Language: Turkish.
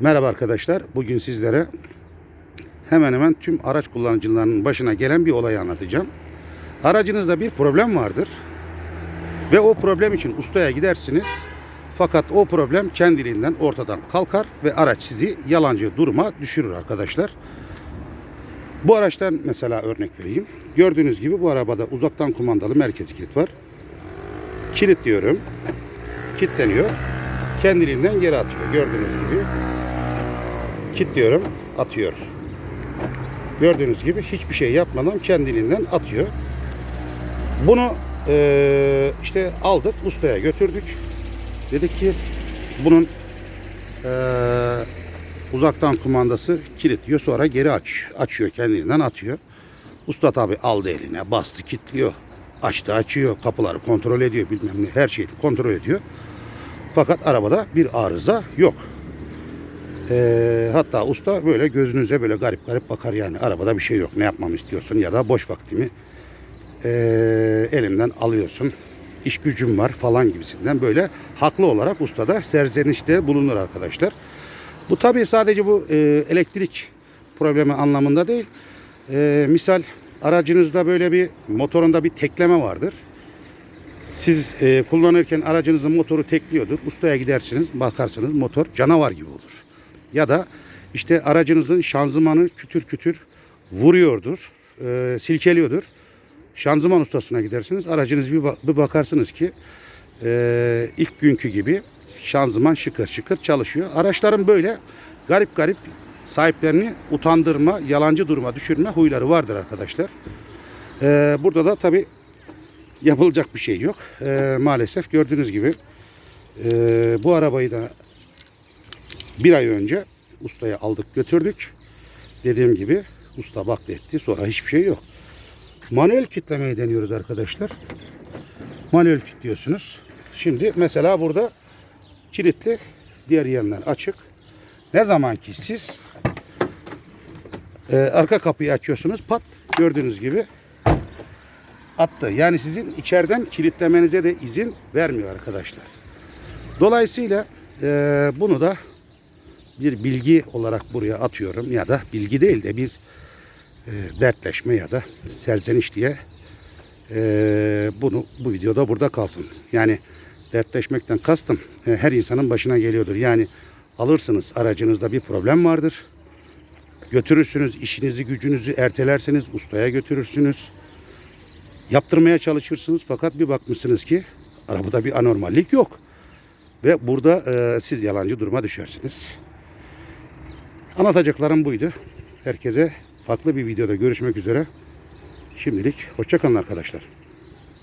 Merhaba arkadaşlar. Bugün sizlere hemen hemen tüm araç kullanıcılarının başına gelen bir olayı anlatacağım. Aracınızda bir problem vardır. Ve o problem için ustaya gidersiniz. Fakat o problem kendiliğinden ortadan kalkar ve araç sizi yalancı duruma düşürür arkadaşlar. Bu araçtan mesela örnek vereyim. Gördüğünüz gibi bu arabada uzaktan kumandalı merkez kilit var. Kilit diyorum. Kilitleniyor. Kendiliğinden geri atıyor. Gördüğünüz gibi. Kilitliyorum. Atıyor. Gördüğünüz gibi hiçbir şey yapmadan kendiliğinden atıyor. Bunu eee, işte aldık ustaya götürdük. Dedik ki bunun eee, uzaktan kumandası kilitliyor sonra geri aç, açıyor kendiliğinden atıyor. Usta tabi aldı eline bastı kilitliyor. Açtı açıyor kapıları kontrol ediyor bilmem ne her şeyi kontrol ediyor. Fakat arabada bir arıza yok. Eee, hatta usta böyle gözünüze böyle garip garip bakar yani arabada bir şey yok ne yapmamı istiyorsun ya da boş vaktimi eee, elimden alıyorsun iş gücüm var falan gibisinden böyle haklı olarak ustada serzenişte bulunur arkadaşlar. Bu tabii sadece bu eee, elektrik problemi anlamında değil. Eee, misal aracınızda böyle bir motorunda bir tekleme vardır. Siz eee, kullanırken aracınızın motoru tekliyordur. Ustaya gidersiniz bakarsınız motor canavar gibi olur. Ya da işte aracınızın şanzımanı kütür kütür vuruyordur, eee, silkeliyordur. Şanzıman ustasına gidersiniz. Aracınız bir, bir bakarsınız ki eee, ilk günkü gibi şanzıman şıkır şıkır çalışıyor. Araçların böyle garip garip sahiplerini utandırma, yalancı duruma düşürme huyları vardır arkadaşlar. Eee, burada da tabi yapılacak bir şey yok. Eee, maalesef gördüğünüz gibi eee, bu arabayı da bir ay önce ustaya aldık götürdük. Dediğim gibi usta baktı etti sonra hiçbir şey yok. Manuel kitlemeyi deniyoruz arkadaşlar. Manuel kilitliyorsunuz. Şimdi mesela burada kilitli diğer yanlar açık. Ne zaman ki siz e, arka kapıyı açıyorsunuz pat gördüğünüz gibi attı. Yani sizin içeriden kilitlemenize de izin vermiyor arkadaşlar. Dolayısıyla e, bunu da bir bilgi olarak buraya atıyorum ya da bilgi değil de bir e, dertleşme ya da serzeniş diye e, bunu bu videoda burada kalsın. Yani dertleşmekten kastım e, her insanın başına geliyordur. Yani alırsınız aracınızda bir problem vardır. Götürürsünüz işinizi gücünüzü ertelersiniz ustaya götürürsünüz. Yaptırmaya çalışırsınız fakat bir bakmışsınız ki arabada bir anormallik yok. Ve burada e, siz yalancı duruma düşersiniz. Anlatacaklarım buydu. Herkese farklı bir videoda görüşmek üzere. Şimdilik hoşçakalın arkadaşlar.